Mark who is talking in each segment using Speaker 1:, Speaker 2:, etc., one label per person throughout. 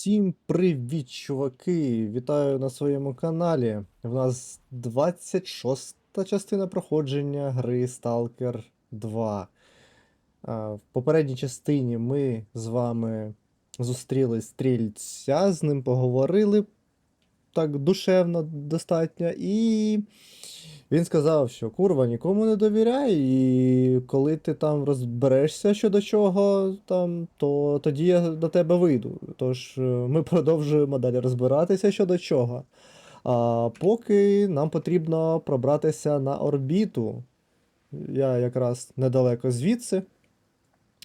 Speaker 1: Всім привіт, чуваки! Вітаю на своєму каналі. У нас 26-та частина проходження гри Stalker 2. В попередній частині ми з вами зустріли стрільця, з ним поговорили так душевно достатньо, і він сказав, що курва, нікому не довіряй, і коли ти там розберешся щодо чого, там, то тоді я до тебе вийду. Тож е, ми продовжуємо далі розбиратися щодо чого. А поки нам потрібно пробратися на орбіту. Я якраз недалеко звідси.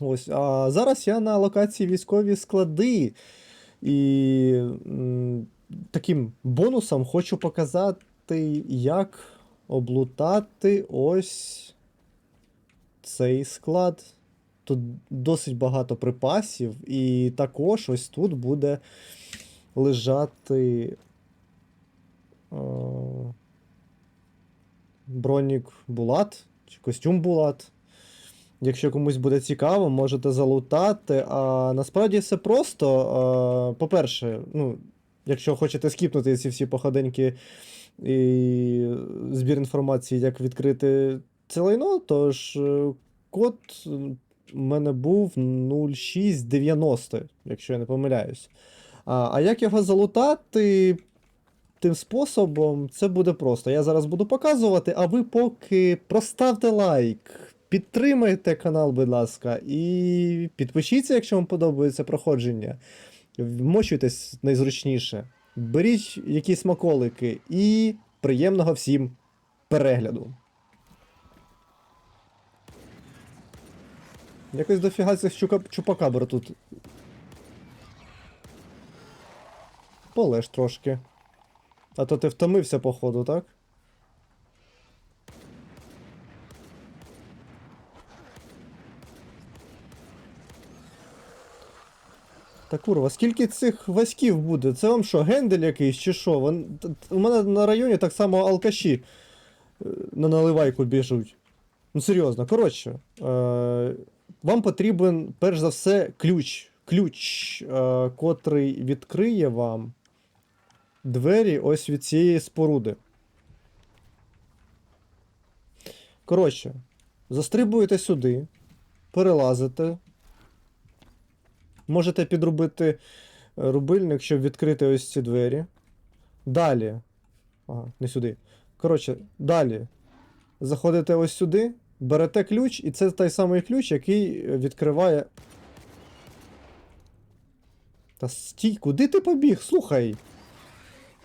Speaker 1: Ось, а зараз я на локації військові склади. І таким бонусом хочу показати, як облутати ось цей склад. Тут досить багато припасів, і також ось тут буде лежати е, бронік Булат чи костюм Булат. Якщо комусь буде цікаво, можете залутати. А насправді все просто. Е, По-перше, ну, якщо хочете скіпнути ці всі походеньки і збір інформації, як відкрити це лайно, то ж е, код у мене був 0690, якщо я не помиляюсь. А, а як його залутати? Тим способом це буде просто. Я зараз буду показувати, а ви поки проставте лайк, підтримайте канал, будь ласка, і підпишіться, якщо вам подобається проходження. Вмочуйтесь найзручніше. Беріть якісь смаколики і приємного всім перегляду. Якось дофіга цих чупакабр тут. Полеж трошки. А то ти втомився, походу, так? Та курва, скільки цих васьків буде? Це вам що, гендель якийсь чи що? Вон... У мене на районі так само алкаші е, на наливайку біжуть. Ну серйозно, коротше, е, вам потрібен перш за все ключ. Ключ, е, котрий відкриє вам двері ось від цієї споруди. Коротше, застрибуєте сюди, перелазите. Можете підробити е, рубильник, щоб відкрити ось ці двері. Далі. Ага, не сюди. Коротше, далі. Заходите ось сюди, берете ключ, і це той самий ключ, який е, відкриває. Та стій, куди ти побіг? Слухай.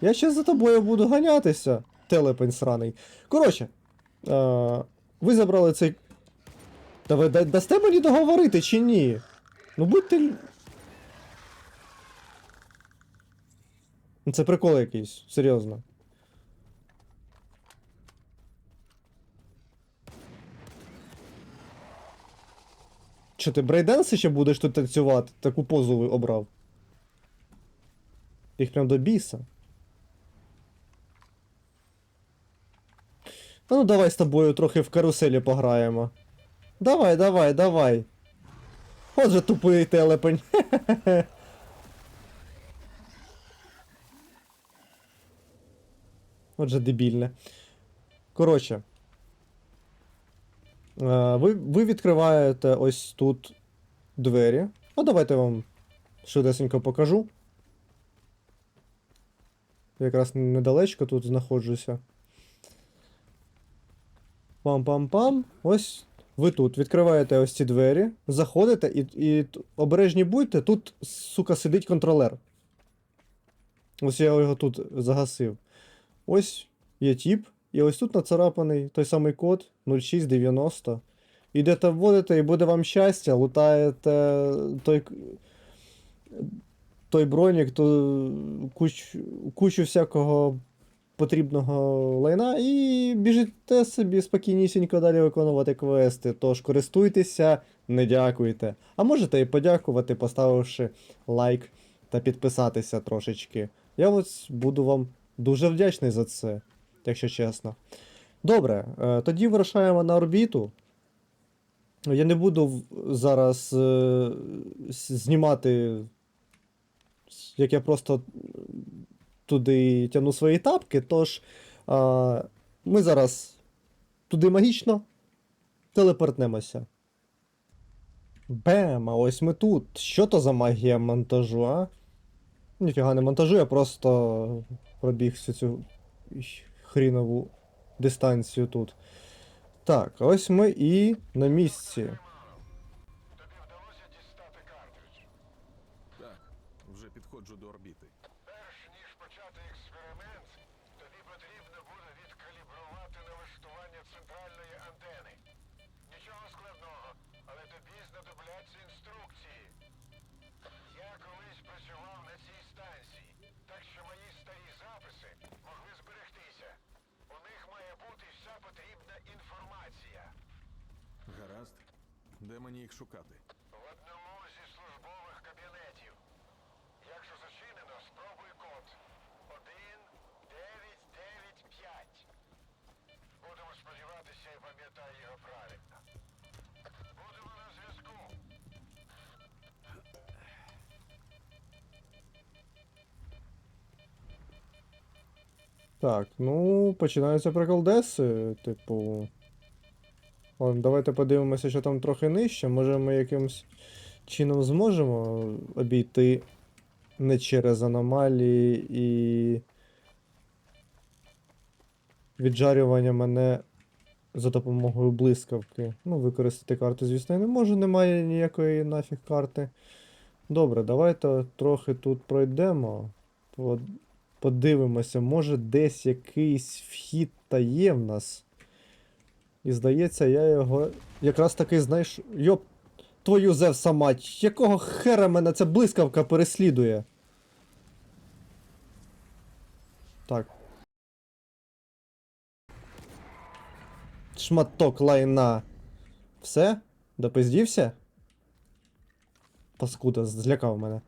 Speaker 1: Я ще за тобою буду ганятися, телепень сраний. Коротше, е- ви забрали цей. Та ви да- дасте мені договорити чи ні? Ну будьте. Ну, Це прикол якийсь, серйозно. Що ти брейденси ще будеш тут танцювати? Таку позу обрав. Їх прям до біса. Ну давай з тобою трохи в каруселі пограємо. Давай, давай, давай. От же тупий телепень. Отже, дебільне. Коротше. е, Ви, ви відкриваєте ось тут двері. А давайте я вам швидесенько покажу. Якраз недалечко тут знаходжуся. Пам-пам-пам. Ось ви тут відкриваєте ось ці двері, заходите і, і обережні будьте, тут, сука, сидить контролер. Ось я його тут загасив. Ось є тіп, і ось тут нацарапаний той самий код 0690. Ідете вводите, і буде вам щастя, лутаєте той, той бронік, ту куч, кучу всякого потрібного лайна і біжите собі спокійнісінько далі виконувати квести. Тож користуйтеся, не дякуйте. А можете і подякувати, поставивши лайк та підписатися трошечки. Я ось буду вам дуже вдячний за це, якщо чесно. Добре, е, тоді вирушаємо на орбіту. Я не буду зараз е, знімати як я просто туди тягну свої тапки, тож а, ми зараз туди магічно телепортнемося. Бем, а ось ми тут. Що то за магія монтажу, а? Ніфіга не монтажу, я просто пробіг всю цю хрінову дистанцію тут. Так, ось ми і на місці.
Speaker 2: Де мені їх шукати?
Speaker 3: В одному зі службових кабінетів. Якщо зачинено, спробуй код 1995. Будемо сподіватися, я пам'ятаю його правильно. Будемо на зв'язку.
Speaker 1: Так, ну, починаються приколдеси, типу. Ладно, давайте подивимося, що там трохи нижче. Може ми якимось чином зможемо обійти не через аномалії і віджарювання мене за допомогою блискавки. Ну, використати карту, звісно, я не можу, немає ніякої нафіг карти. Добре, давайте трохи тут пройдемо. Подивимося, може десь якийсь вхід та є в нас. І здається, я його якраз таки знайшов. Йоп, твою Зевса мать, якого хера мене ця блискавка переслідує? Так. Шматок лайна. Все? Допиздівся? Паскуда, злякав мене.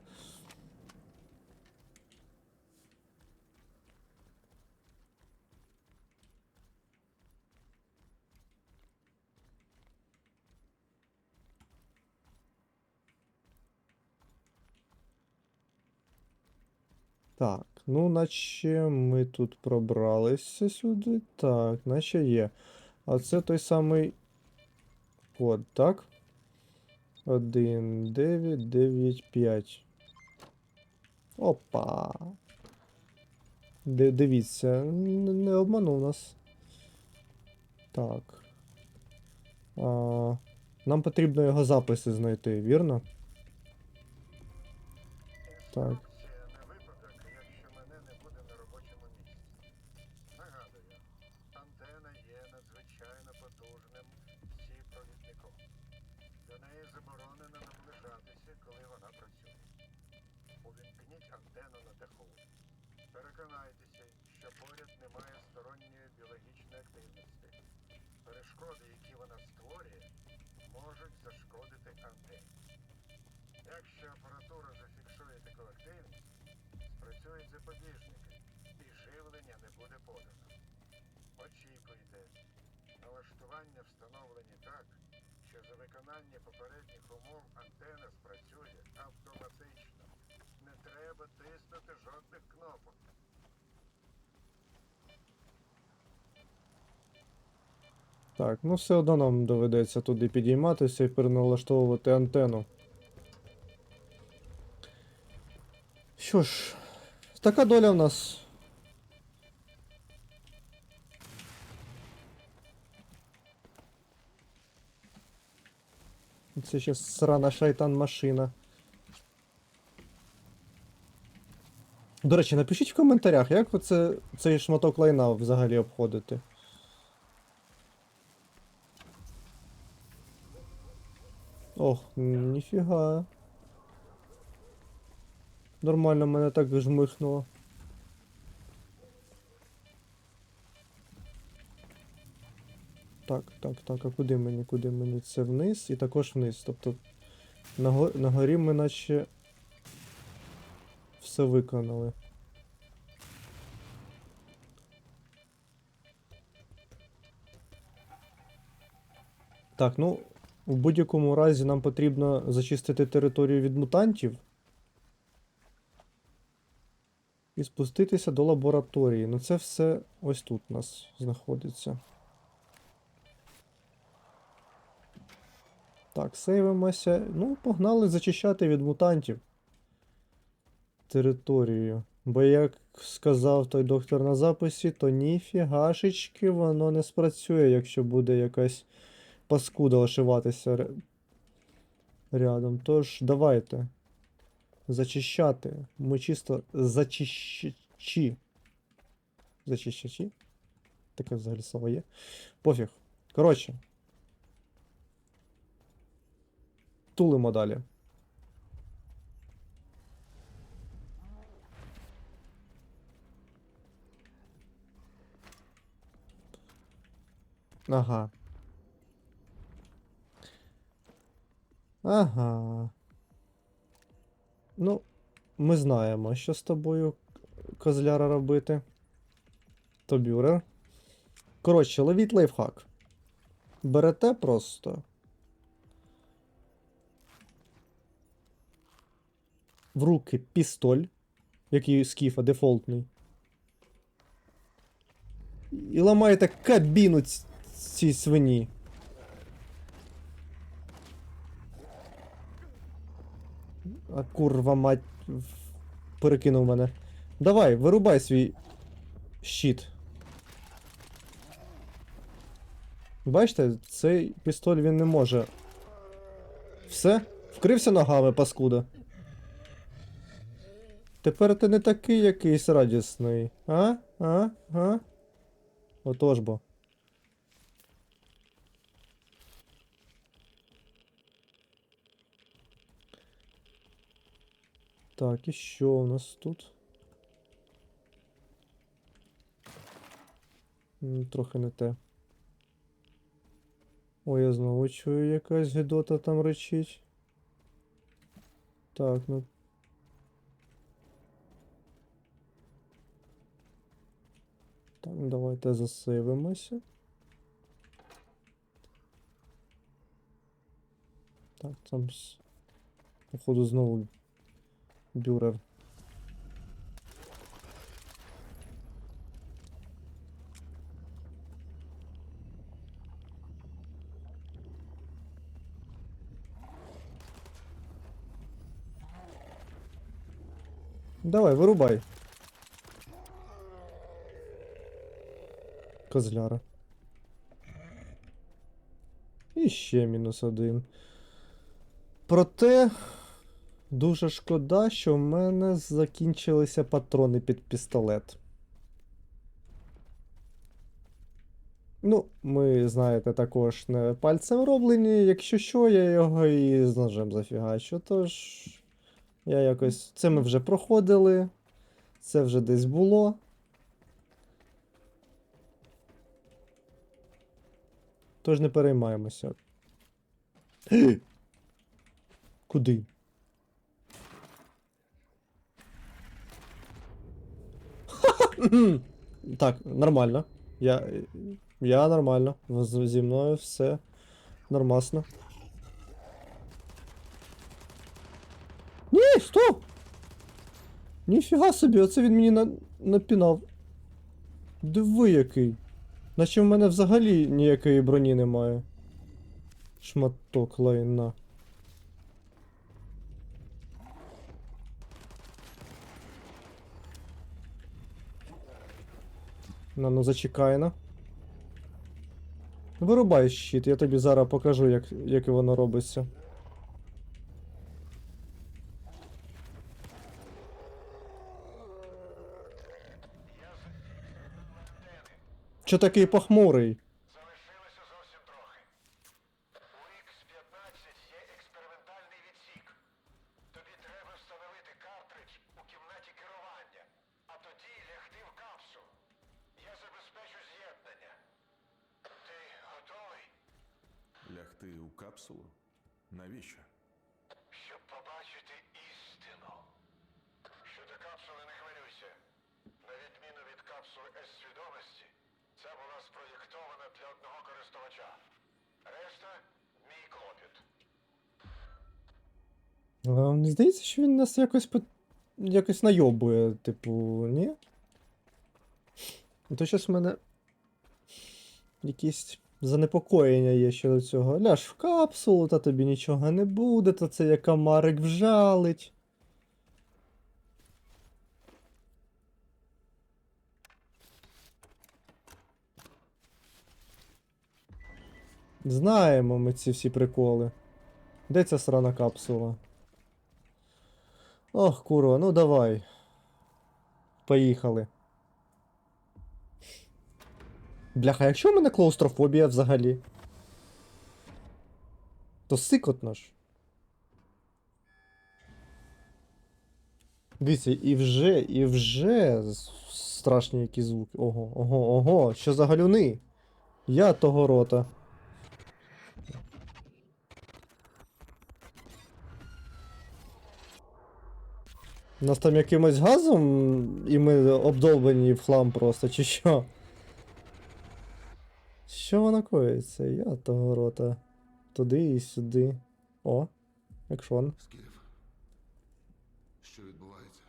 Speaker 1: Так, ну, наче ми тут пробралися сюди. Так, наче є. А це той самий код, так? 1, 9, 9, 5. Опа. Ди- Дивіться, не обманув нас. Так. А, нам потрібно його записи знайти, вірно? Так.
Speaker 3: Буде подано. Очікуйте. Налаштування встановлені так, що за виконання попередніх умов антена спрацює автоматично. Не треба тиснути жодних кнопок.
Speaker 1: Так, ну все одно нам доведеться туди підійматися і переналаштовувати антенну. Що ж, така доля в нас. Це ще срана шайтан машина. До речі, напишіть в коментарях, як ви це, цей шматок лайна взагалі обходите. Ох, ніфіга. Нормально мене так жмихнуло. Так, так, так, а куди мені, куди мені? Це вниз і також вниз. Тобто на, го- горі ми наче все виконали. Так, ну, в будь-якому разі нам потрібно зачистити територію від мутантів. І спуститися до лабораторії. Ну це все ось тут у нас знаходиться. Так, сейвимося. Ну, погнали зачищати від мутантів територію. Бо, як сказав той доктор на записі, то ніфігашечки воно не спрацює, якщо буде якась паскуда ошиватися рядом. Тож, давайте. Зачищати. Ми чисто зачищачі. Зачищачі? Таке взагалі слово є. Пофіг. Коротше. Тулимо далі. Ага. Ага. Ну, ми знаємо, що з тобою козляра робити. То бюрер. Коротше, ловіть лайфхак. Берете просто. В руки пістоль, який скіфа дефолтний. І ламаєте кабіну цій свині. А курва мать перекинув мене. Давай, вирубай свій щит. Бачите, цей пістоль він не може. Все? Вкрився ногами, паскуда. Тепер ти не такий якийсь радісний. А? А? А? Отож бо. Так, і що у нас тут? Трохи не те. Ой, я знову чую якась гидота там речить. Так, ну. Так, давайте засейвимося. Так, там походу знову бюрер. Давай, вирубай. Козляра. І ще мінус один. Проте дуже шкода, що в мене закінчилися патрони під пістолет. Ну, ми, знаєте, також не пальцем роблені. Якщо що, я його і з ножем зафігачу. Тож. Я якось. Це ми вже проходили. Це вже десь було. Тож не переймаємося. Куди? Так, нормально. Я. Я нормально. Зі мною все нормасно. Ні, стоп! Ніфіга собі, оце він мені на... напінав. Диви який. Наче в мене взагалі ніякої броні немає. Шматок лайна. На, ну зачекай на. Вирубай щит, я тобі зараз покажу, як, як воно робиться. Чо такий похмурий?
Speaker 3: Залишилося зовсім трохи. У X-15 є експериментальний відсік. Тобі треба встановити картридж у кімнаті керування, а тоді лягти в капсулу. Я забезпечу з'єднання. Ти готовий,
Speaker 2: Лягти у капсулу? Навіщо?
Speaker 3: щоб побачити істину? Щодо капсули не хвилюйся. На відміну від капсули С-свідомості, ця була спроєктована для одного користувача. Решта мій
Speaker 1: Вам не здається, що він нас якось по... якось найобує, типу, ні? То щось в мене якісь занепокоєння є щодо цього. Ляж в капсулу, та тобі нічого не буде, та це як комарик вжалить. Знаємо ми ці всі приколи. Де ця срана капсула? Ох, курва, ну давай. Поїхали. Бляха, якщо в мене клаустрофобія взагалі, то сикотно ж. Дивіться, і вже, і вже страшні які звуки. Ого, ого, ого, що за галюни? Я того рота. Нас там якимось газом, і ми обдолбані в хлам просто, чи що? Що воно коїться? Я того рота. Туди і сюди. О, екшон.
Speaker 4: Скіф. Що відбувається?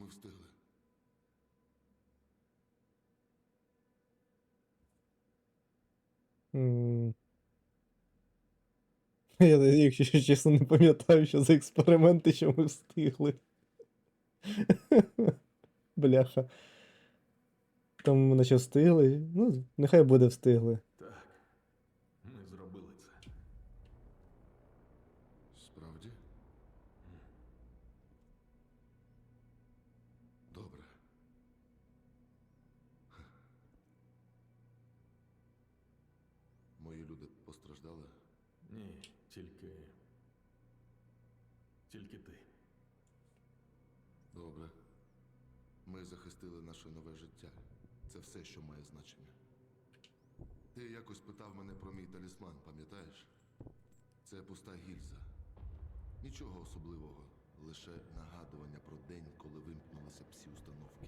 Speaker 4: Ми встигли.
Speaker 1: Я, якщо чесно, не пам'ятаю, що за експерименти, що ми встигли. Бляха. Там наче встигли. Ну, нехай буде встигли.
Speaker 2: Так, ми зробили це.
Speaker 4: Справді? Добре. Мої люди постраждали.
Speaker 2: Ні, тільки. Тільки ти.
Speaker 4: Добре. Ми захистили наше нове життя. Це все, що має значення. Ти якось питав мене про мій талісман, пам'ятаєш? Це пуста гільза. Нічого особливого, лише нагадування про день, коли вимкнулися всі установки.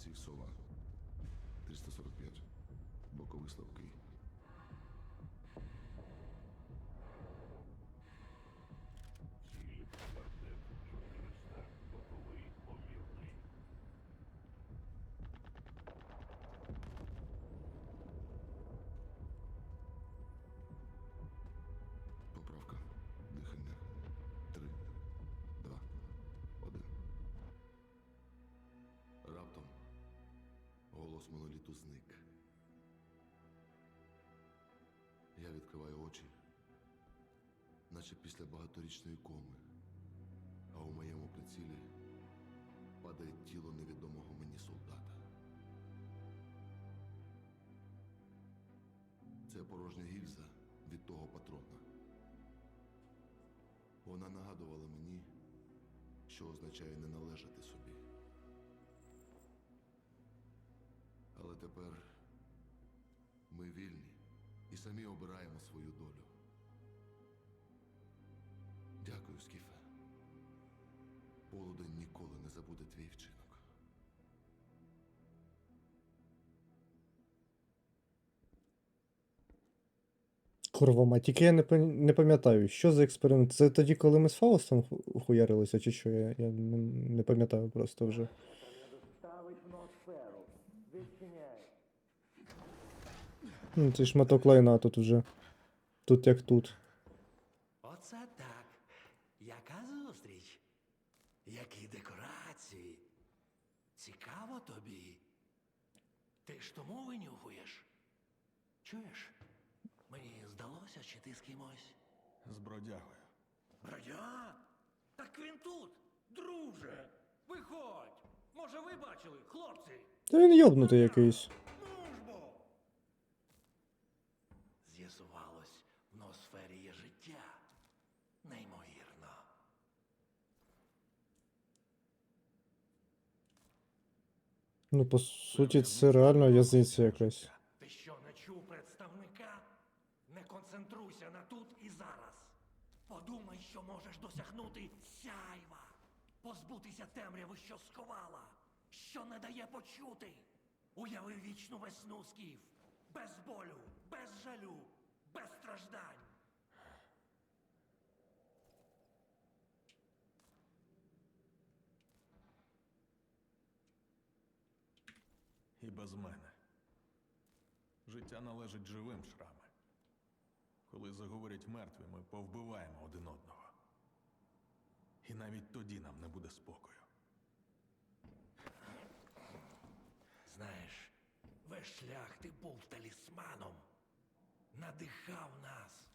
Speaker 4: Ці сова. 345. Боковий слабкий. Голос моноліту зник. Я відкриваю очі, наче після багаторічної коми. А у моєму прицілі падає тіло невідомого мені солдата. Це порожня гільза від того патрона. Вона нагадувала мені, що означає не належати собі. Тепер ми вільні і самі обираємо свою долю. Дякую, Скіфе. Полудень ніколи не забуде твій вчинок.
Speaker 1: Курва мать, тільки я не, не пам'ятаю, що за експеримент. Це тоді, коли ми з Фаустом хуярилися, чи що? Я, я не пам'ятаю просто вже. Ну, цей шматок лайна тут вже. Тут як тут.
Speaker 5: Оце так. Яка зустріч? Які декорації? Цікаво тобі. Ти ж тому винюхуєш? Чуєш? Мені здалося, чи ти з кимось?
Speaker 2: З бродягою.
Speaker 5: Бродяг? Так він тут, друже. Виходь. Може, ви бачили, хлопці?
Speaker 1: Та він йобнутий якийсь.
Speaker 5: Ну ж бо. З'ясувалось, в ноосфері є життя. Неймовірно.
Speaker 1: Ну, по суті, це реально в'язниця якась.
Speaker 5: Ти що не чув представника? Не концентруйся на тут і зараз. Подумай, що можеш досягнути сяйва, позбутися темряви, що сховала, що не дає почути. Уяви вічну весну скіф, без болю, без жалю, без страждань.
Speaker 2: І без мене. Життя належить живим шрами. Коли заговорять мертві, ми повбиваємо один одного. І навіть тоді нам не буде спокою.
Speaker 5: Знаєш, весь шлях ти був талісманом, надихав нас.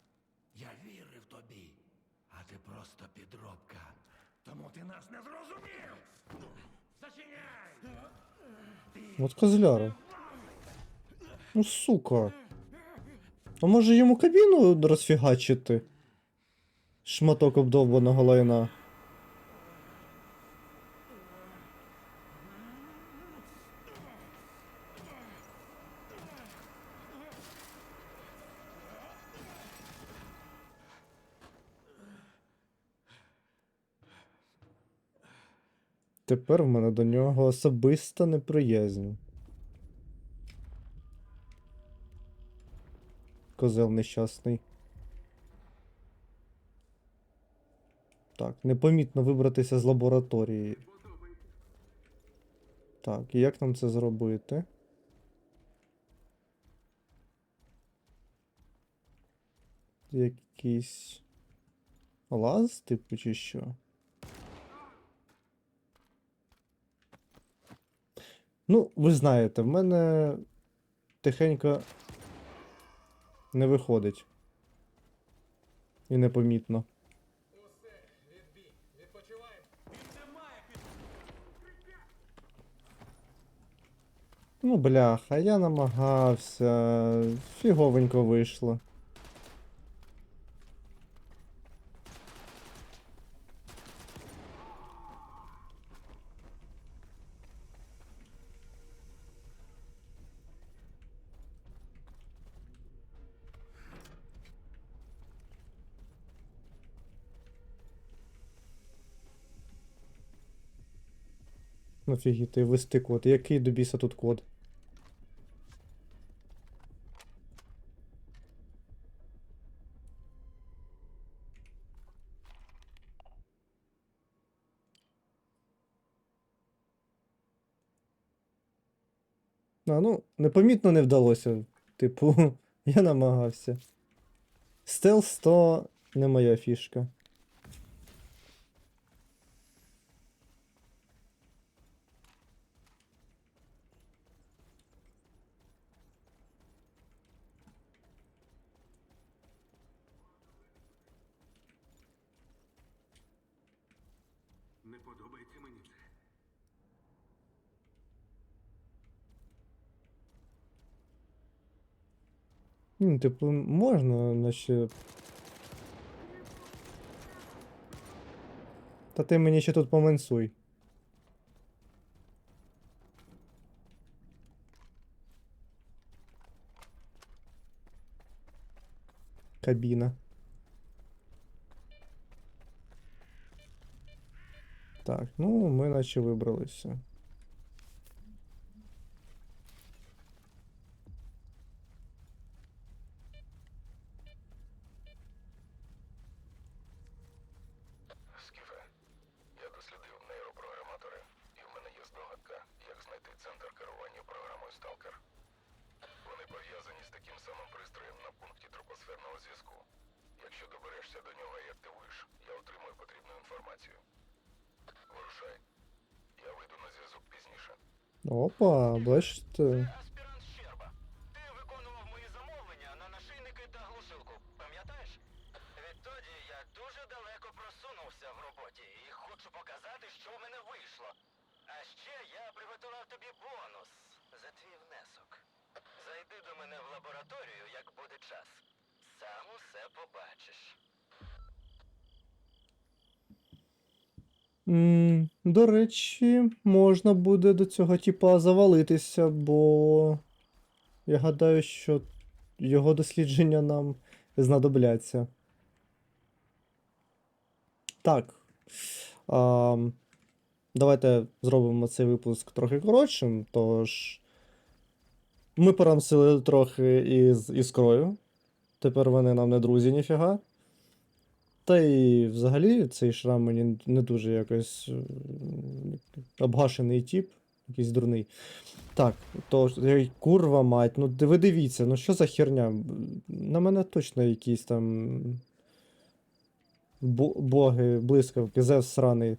Speaker 5: Я вірив тобі, а ти просто підробка. Тому ти нас не зрозумів. Зачиняй!
Speaker 1: От козляра. Ну, сука. А може йому кабіну розфігачити? Шматок обдовбаного лайна. Тепер в мене до нього особиста неприязнь. Козел нещасний. Так, непомітно вибратися з лабораторії. Так, і як нам це зробити? Якийсь лаз, типу, чи що? Ну, ви знаєте, в мене тихенько не виходить. І непомітно. Ну, бляха, я намагався. Фіговенько вийшло. Нафігіти, ввести код. Який до біса тут код? А, ну, непомітно не вдалося. Типу, я намагався. Стелс то не моя фішка.
Speaker 6: Не подобається мені це.
Speaker 1: Ну, типу, можна, наче. Та ти мені ще тут помансуй. Кабіна. Так, ну ми наче вибралися.
Speaker 3: Як пов'язані з таким самим пристроєм на пункті тропосферного зв'язку. Якщо доберешся до нього і активуєш,
Speaker 7: твій внесок. Зайди до мене в лабораторію, як буде час. Сам усе побачиш.
Speaker 1: М, До речі, можна буде до цього типа завалитися, бо я гадаю, що його дослідження нам знадобляться. Так. А, давайте зробимо цей випуск трохи коротшим. Тож. Ми порамсили трохи із іскрою. Тепер вони нам не друзі, ніфіга. Та і взагалі цей шрам мені не дуже якось обгашений тип, якийсь дурний. Так, то курва мать, ну ви дивіться, ну що за херня? На мене точно якісь там боги, блискавки, Зевс сраний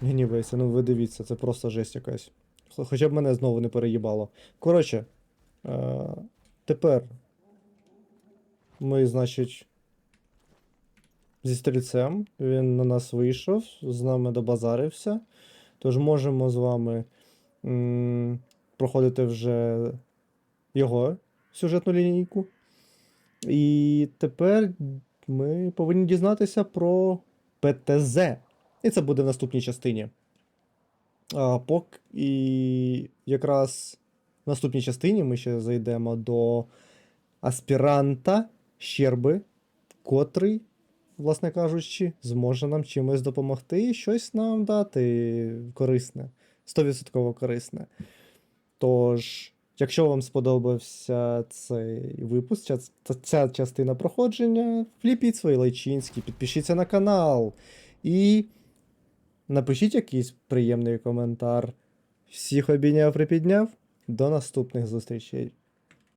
Speaker 1: гнівається. Ну ви дивіться, це просто жесть якась. Хоча б мене знову не переїбало. Коротше, е- тепер ми, значить зі стрільцем. Він на нас вийшов, з нами добазарився. Тож можемо з вами м, проходити вже його сюжетну лінійку. І тепер ми повинні дізнатися про ПТЗ. І це буде в наступній частині. А, пок... І якраз в наступній частині ми ще зайдемо до аспіранта Щерби, котрий власне кажучи, зможе нам чимось допомогти і щось нам дати корисне, 100% корисне. Тож, якщо вам сподобався цей випуск, ця, ця- частина проходження, вліпіть свої лайчинські, підпишіться на канал і напишіть якийсь приємний коментар. Всіх обійняв, припідняв. До наступних зустрічей.